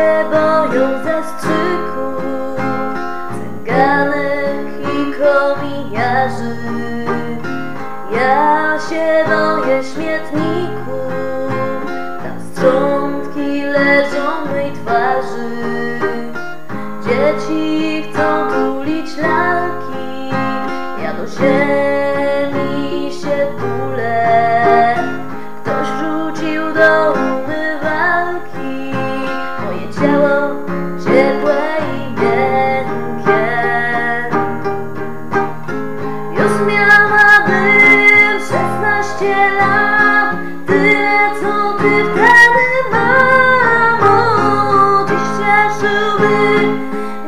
się boją zastrzyków, cyganek i komijarzy. Ja się boję śmietników, tam strądki leżą mej twarzy. Dzieci chcą tulić lalki, ja do siebie. Ty wtedy, mamo, dziś cieszyłby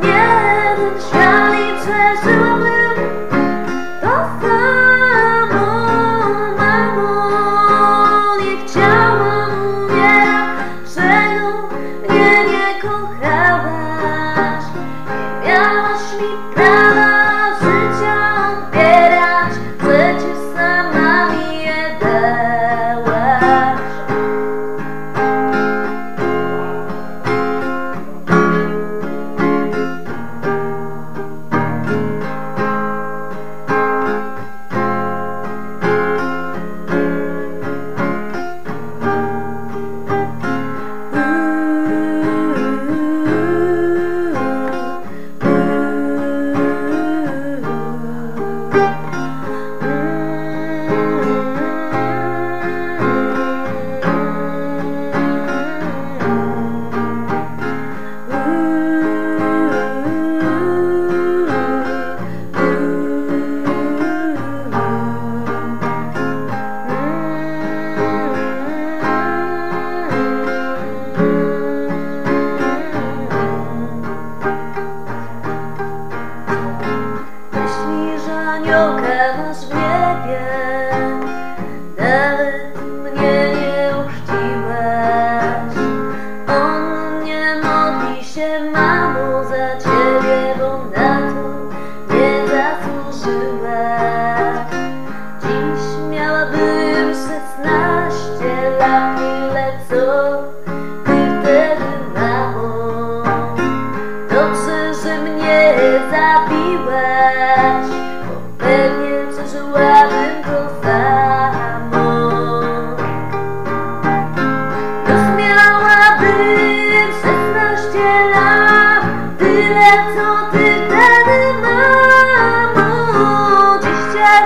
nie ten świat i przeżyłby to samo, mamo. Nie chciałam umierać, czego mnie nie kochałaś, nie miałaś mi prawa.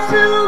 to